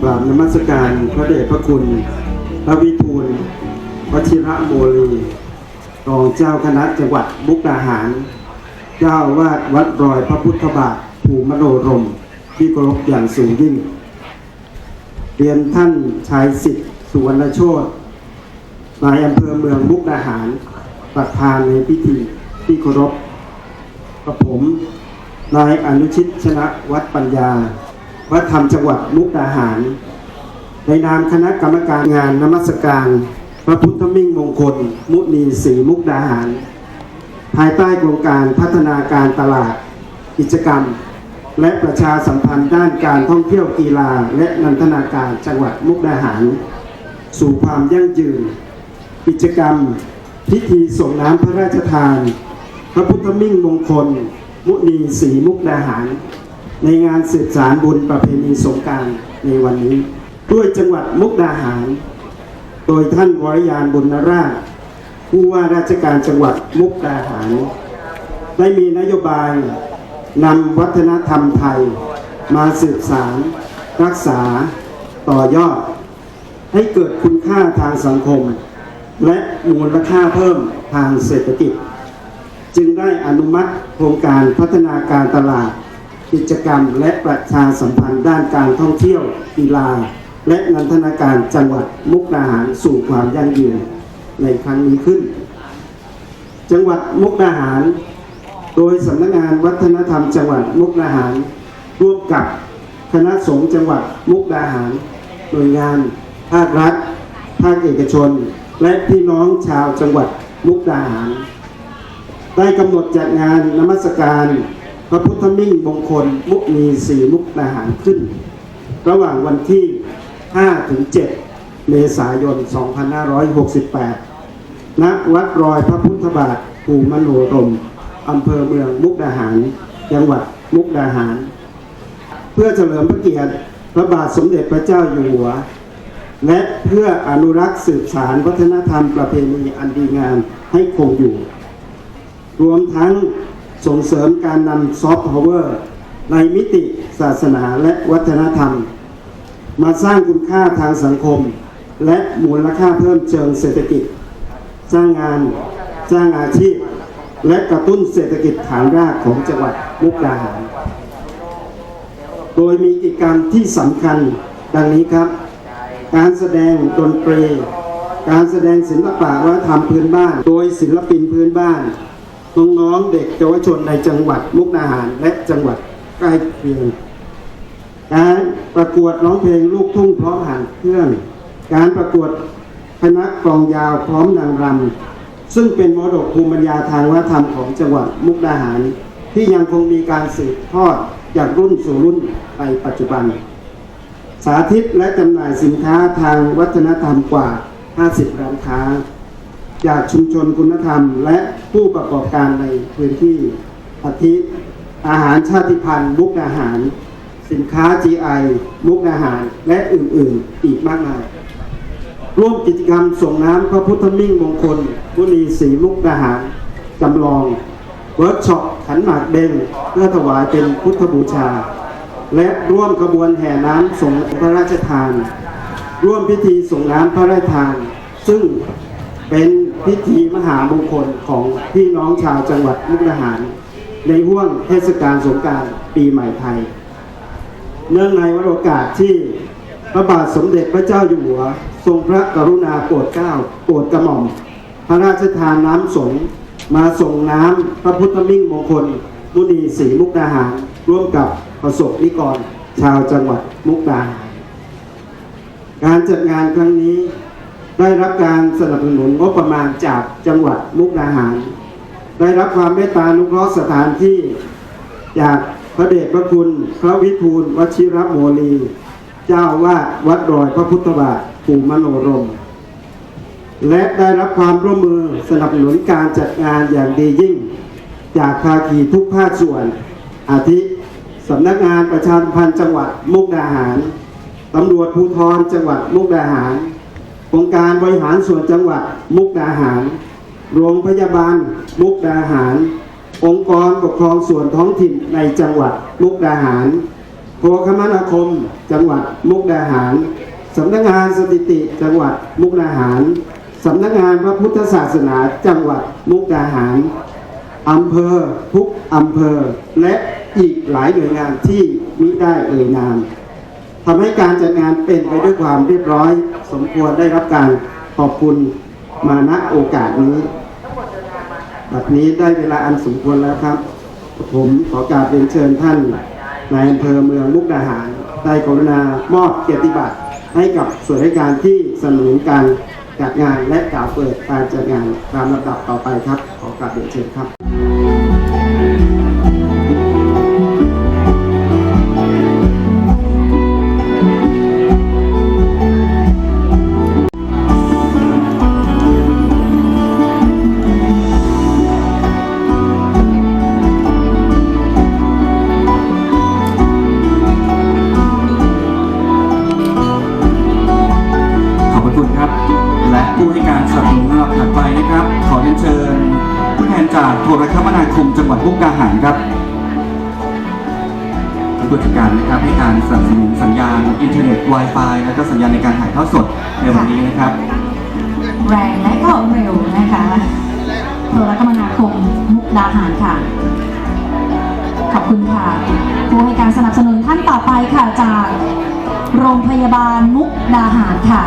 กราบนมัสการพระเดชพระคุณ พระวิทูลวชิระโมลีรองเจ้าคณะจังหวัดมุกดาหาร เจ้าวาดวัดรอยพระพุทธบาทภูมโนรม ที่เคารพอย่างสูงยิ่ง เรียนท่านชายสิทธิ์สุวรรณโชตนายอำเภอเมืองมุกดาหาร ประธานในพิธีที่เคารพกับผม นายอนุชิตชนะวัดปัญญา วัดธรรมจังหวัดมุกดาหาร ในนามคณะกรรมการงานนมัสการ พระพุทธมิ่งมงคล มุนีศรีมุกดาหาร ภายใต้โครงการพัฒนาการตลาด กิจกรรม และประชาสัมพันธ์ด้านการท่องเที่ยวกีฬา และนันทนาการจังหวัดมุกดาหาร สู่ความยั่งยืน กิจกรรม พิธีส่งน้ำพระราชทาน พระพุทธมิ่งมงคล มุนีศรีมุกดาหาร ในงานสืบสารบุญประเพณีสงการในวันนี้ ด้วยจังหวัดมุกดาหาร โดยท่านวรยานบุญนราชผู้ว่าราชการจังหวัดมุกดาหาร ได้มีนโยบายนำวัฒนธรรมไทย มาสืบสาร รักษาต่อยอด ให้เกิดคุณค่าทางสังคม และมูลค่าเพิ่มทางเศรษฐกิจ จึงได้อนุมัติโครงการพัฒนาการตลาด กิจกรรมและประชาสัมพันธ์ด้านการท่องเที่ยวกีฬา และนันทนาการจังหวัดมุกดาหารสู่ความยั่งยืนในครั้งนี้ขึ้น จังหวัดมุกดาหาร โดยสำนักงานวัฒนธรรมจังหวัดมุกดาหาร ร่วมกับคณะสงฆ์จังหวัดมุกดาหารหน่วยงานภาครัฐ ภาคเอกชน และพี่น้องชาวจังหวัดมุกดาหาร ได้กำหนดจัดงานนมัสการ พระพุทธมิ่งมงคลมุกนีสีมุกดาหารขึ้น ระหว่างวันที่ 5 ถึง 7 เมษายน 2568 ณ วัดรอยพระพุทธบาทภูมโนรมอำเภอเมืองมุกดาหาร จังหวัดมุกดาหาร เพื่อเฉลิมพระเกียรติพระบาทสมเด็จพระเจ้าอยู่หัว และเพื่ออนุรักษ์สืบสารวัฒนธรรมประเพณีอันดีงามให้คงอยู่ รวมทั้ง ส่งเสริมการนำซอฟต์พาวเวอร์ในมิติศาสนาและวัฒนธรรม มาสร้างคุณค่าทางสังคม และมูลค่าเพิ่มเชิงเศรษฐกิจ สร้างงานสร้างอาชีพ และกระตุ้นเศรษฐกิจฐานรากของจังหวัดมุกดาหารโดยมีกิจกรรมที่สำคัญดังนี้ครับ การแสดงดนตรี การแสดงศิลปะวัฒนธรรมพื้นบ้าน โดยศิลปินพื้นบ้าน น้องๆเด็กเยาวชนในจังหวัดมุกดาหารและจังหวัดใกล้เคียงการประกวดร้องเพลงลูกทุ่งพร้อมหางเครื่อง การประกวดคณะกลองยาวพร้อมนางรำซึ่งเป็นมรดกภูมิปัญญาทางวัฒนธรรมของจังหวัดมุกดาหาร ที่ยังคงมีการสืบทอดจากรุ่นสู่รุ่นในปัจจุบัน สาธิตและจำหน่ายสินค้าทางวัฒนธรรมกว่า 50 ร้านค้า จากชุมชนคุณธรรม และผู้ประกอบการในพื้นที่อาทิอาหารชาติพันธุ์มุกดาหาร สินค้า GI มุกดาหารและอื่นๆ อีกมากมาย ร่วมกิจกรรมส่งน้ำพระพุทธมิ่งมงคลบุรีศรีมุกดาหารจำลองเวิร์กช็อปขันหมากเบงเพื่อถวายเป็นพุทธบูชา และร่วมขบวนแห่น้ำส่งพระราชทาน ร่วมพิธีส่งน้ำพระราชทาน ซึ่ง เป็นพิธีมหามงคลของพี่น้องชาวจังหวัดมุกดาหาร ในห่วงเทศกาลสงการปีใหม่ไทย เนื่องในวันโอกาสที่พระบาทสมเด็จพระเจ้าอยู่หัว ทรงพระกรุณาโปรดเกล้าโปรดกระหม่อม พระราชทานน้ำสงมาส่งน้ำพระพุทธมิ่งมงคล มุนีศรีมุกดาหาร ร่วมกับประสบนิกร ชาวจังหวัดมุกดาหาร การจัดงานครั้งนี้ ได้รับการสนับสนุนงบประมาณจากจังหวัดมุกดาหาร ได้รับความเมตตาอนุเคราะห์สถานที่จากพระเดชพระคุณพระวิทูลวชิระโมลี เจ้าอาวาดวัดรอยพระพุทธบาทภูมิมโนรม และได้รับความร่วมมือสนับสนุนการจัดงานอย่างดียิ่ง จากภาคีทุกภาคส่วน อาทิสำนักงานประชาสัมพันธ์จังหวัดมุกดาหารตำรวจภูธรจังหวัดมุกดาหาร องค์การบริหารส่วนจังหวัดมุกดาหาร โรงพยาบาลมุกดาหาร องค์กรปกครองส่วนท้องถิ่นในจังหวัดมุกดาหารโคโคมนาคม จังหวัดมุกดาหารสำนักงานสถิติจังหวัดมุกดาหารสำนักงานพระพุทธศาสนาจังหวัดมุกดาหารอำเภอทุกอำเภอและอีกหลายหน่วยงานที่มิได้เอ่ยนาม ทำให้การจัดงานเป็นไปด้วยความเรียบร้อย สมควรได้รับการขอบคุณมาณโอกาสนี้บัดนี้ได้เวลาอันสมควรแล้วครับ ผมขอกราบเรียนเชิญท่านนายอำเภอเมืองมุกดาหารได้กรุณามอบเกียรติบัตรให้กับส่วนราชการที่สนับสนุนการจัดงานและกล่าวเปิดการจัดงานตามลำดับต่อไปครับ ขอกราบเรียนเชิญครับ ขอบพระคุณครับ และผู้ให้การสนับสนุนลำดับถัดไปนะครับ ขอเรียนเชิญผู้แทนจากโทรคมนาคมจังหวัดมุกดาหารครับผู้จัดการนะครับให้การสนับสนุนสัญญาณอินเทอร์เน็ต Wi-Fi และก็สัญญาณในการถ่ายทอดสดในวันนี้นะครับ แรงและก็เร็วนะคะโทรคมนาคมมุกดาหารค่ะ ขอบคุณค่ะ ผู้ให้การสนับสนุนท่านต่อไปค่ะจากโรงพยาบาลมุกดาหารค่ะ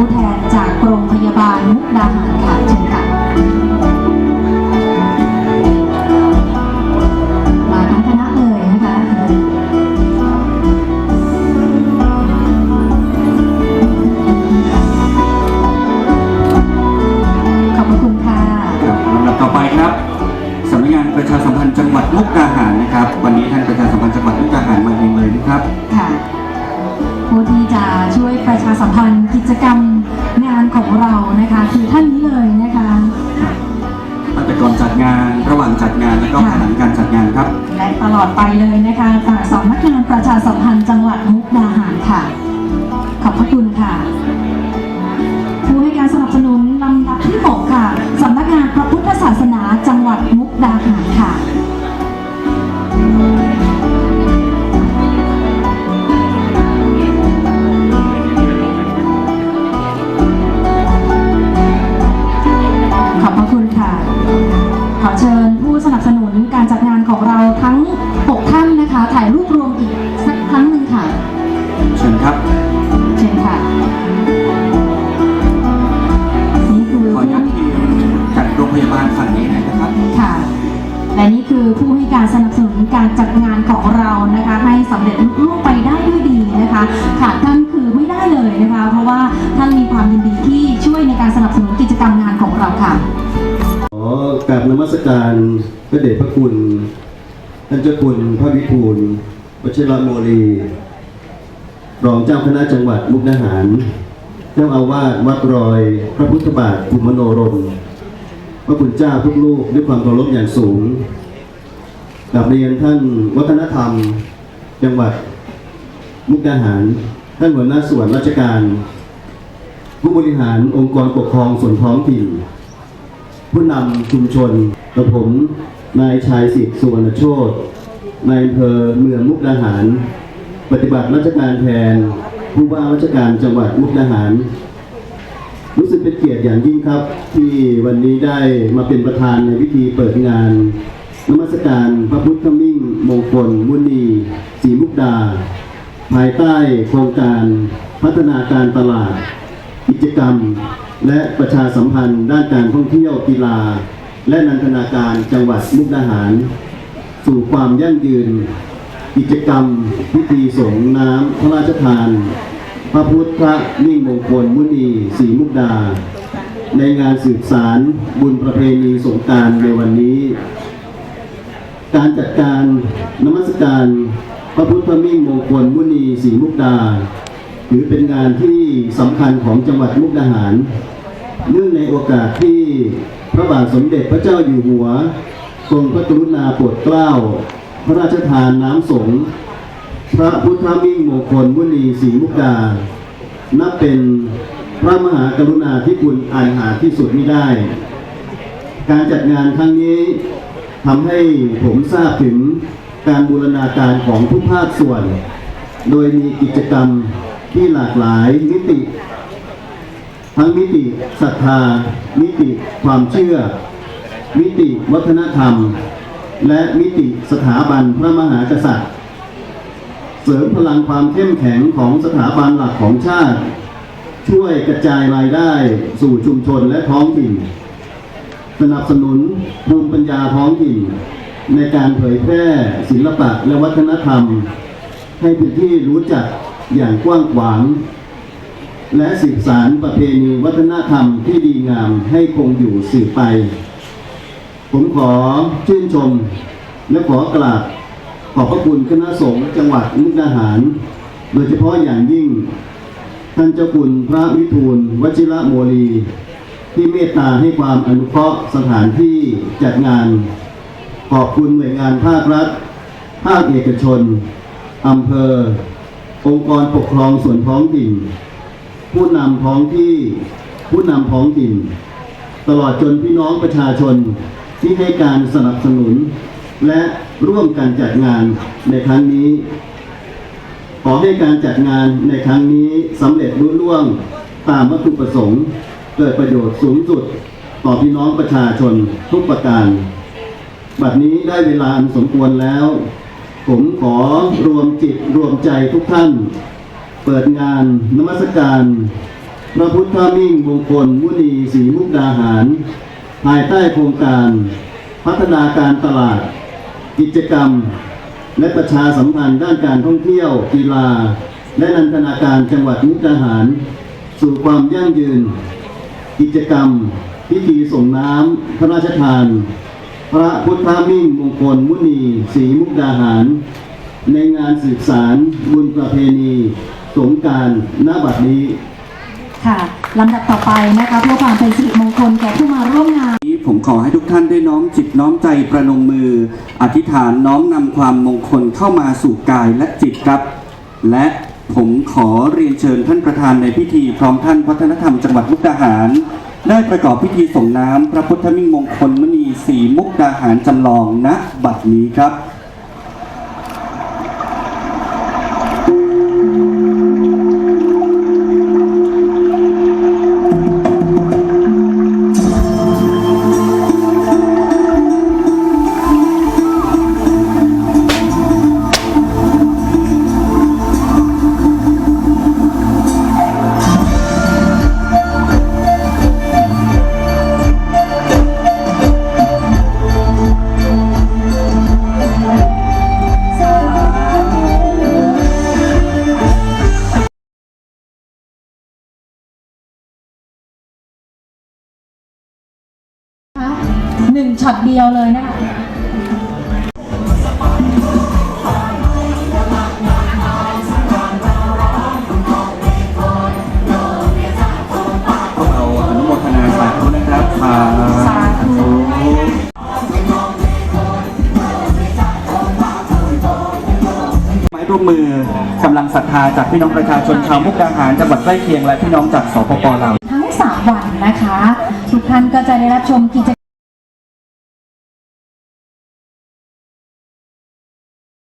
ผู้แทนจากโรงพยาบาลมุกดาหารค่ะเชิญค่ะมาทั้งคณะเลยนะคะขอบพระคุณค่ะลำดับต่อไปครับสำนักงานประชาสัมพันธ์จังหวัดมุกดาหารนะครับ วันนี้ท่านประชาน ไปเลยนะคะจากสำนักงานประชาสัมพันธ์จังหวัดมุกดาหารค่ะ ขอบพระคุณค่ะ ผู้ให้การสนับสนุนลำดับที่ 6 ค่ะสำนักงานพระพุทธศาสนาจังหวัดมุกดาหารค่ะขอบพระคุณค่ะ ขอเชิญผู้สนับสนุนการจัดงานของเราทั้ง ค่ะ ขอกราบนมัสการพระเดชพระคุณท่านเจ้าคุณพระวิทูลวชิรโมลีรองเจ้าคณะจังหวัดมุกดาหาร เจ้าอาวาสวัดรอย พระพุทธบาทภูมิโนรมพระคุณเจ้าทุกลูกด้วยความเคารพอย่างสูงกราบเรียนท่านวัฒนธรรม จังหวัดมุกดาหาร ท่านหัวหน้าส่วนราชการ ผู้บริหารองค์กรปกครองส่วนท้องถิ่น ผู้นำชุมชนกับผมนายชายสิทธิ์สุวรรณโชตนายอำเภอเมืองมุกดาหาร ปฏิบัติราชการแทน ผู้ว่าราชการจังหวัดมุกดาหาร รู้สึกเป็นเกียรติอย่างยิ่งครับ ที่วันนี้ได้มาเป็นประธานในพิธีเปิดงานนมัสการพระพุทธมิ่งมงคลมุนีศรีมุกดา ภายใต้โครงการพัฒนาการตลาด กิจกรรม และประชาสัมพันธ์ด้านการท่องเที่ยวกีฬา และนันทนาการจังหวัดมุกดาหาร สู่ความยั่งยืน กิจกรรม พิธีสงน้ำพระราชทาน พระพุทธมิ่งมงคลมุนีศรีมุกดา ในงานสืบสารบุญประเพณีสงการในวันนี้ การจัดการนมัสการพระพุทธมิ่งมงคลมุนีศรีมุกดา ถือเป็นงานที่สำคัญของจังหวัดมุกดาหาร เนื่องในโอกาสที่พระบาทสมเด็จพระเจ้าอยู่หัว ทรงพระกรุณาโปรดเกล้า พระราชทานน้ำสงฆ์พระพุทธมิ่งมงคลมุนีศรีมุกดา นับเป็นพระมหากรุณาธิคุณอันหาที่สุดไมิได้ การจัดงานครั้งนี้ทำให้ผมทราบถึงการบูรณาการของทุกภาคส่วน โดยมีกิจกรรม ที่หลากหลายมิติ ทั้งมิติศรัทธา มิติความเชื่อ มิติวัฒนธรรม และมิติสถาบันพระมหากษัตริย์ เสริมพลังความเข้มแข็งของสถาบันหลักของชาติ ช่วยกระจายรายได้สู่ชุมชนและท้องถิ่นสนับสนุนภูมิปัญญาท้องถิ่น ในการเผยแพร่ศิลปะและวัฒนธรรม ให้เป็นที่รู้จัก อย่างกว้างขวาง และสืบสารประเพณีวัฒนธรรมที่ดีงามให้คงอยู่สืบไป ผมขอชื่นชม และขอกราบขอบพระคุณคณะสงฆ์จังหวัดมุกดาหาร โดยเฉพาะอย่างยิ่ง ท่านเจ้าคุณพระวิทูลวชิระโมลี ที่เมตตาให้ความอนุเคราะห์สถานที่จัดงาน ขอบคุณหน่วยงานภาครัฐ ภาคเอกชนอำเภอ องค์กรปกครองส่วนท้องถิ่น ผู้นำท้องที่ผู้นำท้องถิ่น ตลอดจนพี่น้องประชาชนที่ให้การสนับสนุน และร่วมกันจัดงานในครั้งนี้ ขอให้การจัดงานในครั้งนี้สำเร็จรุ่ล่วงตามวัตถุประสงค์ เกิดประโยชน์สูงสุด ต่อพี่น้องประชาชนทุกประการ บัดนี้ได้เวลาอันสมควรแล้ว ผมขอรวมจิตรวมใจทุกท่าน เปิดงานนมัสการ พระพุทธมิ่งมงคลมุนีศรีมุกดาหาร ภายใต้โครงการ พัฒนาการตลาด กิจกรรม และประชาสัมพันธ์ด้านการท่องเที่ยว กีฬา และนันทนาการจังหวัดมุกดาหาร สู่ความยั่งยืน กิจกรรม พิธีส่งน้ำพระราชทาน พระพุทธมิ่งมงคลมุนีศรีมุกดาหาร ในงานสืบสารบุญประเพณีสงกรารณบัดนี้ ค่ะลำดับต่อไปนะคะเพื่อความเป็นสิริมงคลแก่ผู้มาร่วมงาน นี้ผมขอให้ทุกท่านได้น้อมจิตน้อมใจประนมมือ อธิษฐานน้อมนำความมงคลเข้ามาสู่กายและจิตครับ และผมขอเรียนเชิญท่านประธานในพิธีพร้อมท่านวัฒนธรรมจังหวัดมุกดาหาร ได้ประกอบพิธีส่งน้ำพระพุทธมิ่งมงคลมณีสีมุกดาหารจำลองณบัดนี้ครับ ดียวเลยนะคะเราอนุโมทนาสาธุนะครับสาสาธุไม้ร่วมมือกำลังศรัทธาจากพี่น้องประชาชนชาวมุกดาหารจังหวัดใกล้เคียงและพี่น้องจากสปปลาว ทั้ง 3 วันนะคะ ทุกท่านก็จะได้รับชมกิจ